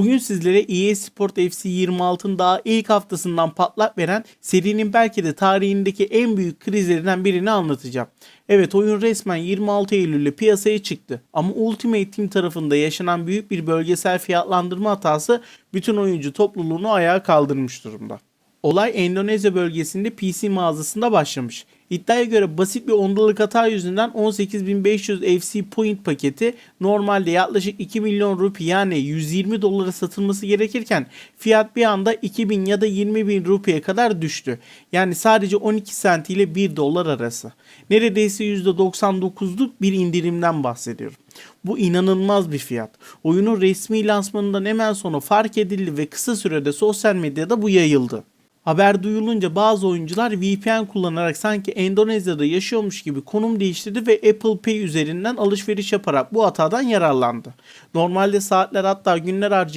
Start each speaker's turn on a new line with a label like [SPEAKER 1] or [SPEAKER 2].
[SPEAKER 1] Bugün sizlere EA Sport FC 26'ın daha ilk haftasından patlak veren serinin belki de tarihindeki en büyük krizlerinden birini anlatacağım. Evet oyun resmen 26 Eylül'de piyasaya çıktı ama Ultimate Team tarafında yaşanan büyük bir bölgesel fiyatlandırma hatası bütün oyuncu topluluğunu ayağa kaldırmış durumda. Olay Endonezya bölgesinde PC mağazasında başlamış. İddiaya göre basit bir ondalık hata yüzünden 18.500 FC Point paketi normalde yaklaşık 2 milyon rupi yani 120 dolara satılması gerekirken fiyat bir anda 2000 ya da 20 bin rupiye kadar düştü. Yani sadece 12 sent ile 1 dolar arası. Neredeyse %99'luk bir indirimden bahsediyorum. Bu inanılmaz bir fiyat. Oyunun resmi lansmanından hemen sonra fark edildi ve kısa sürede sosyal medyada bu yayıldı. Haber duyulunca bazı oyuncular VPN kullanarak sanki Endonezya'da yaşıyormuş gibi konum değiştirdi ve Apple Pay üzerinden alışveriş yaparak bu hatadan yararlandı. Normalde saatler hatta günler harcayıp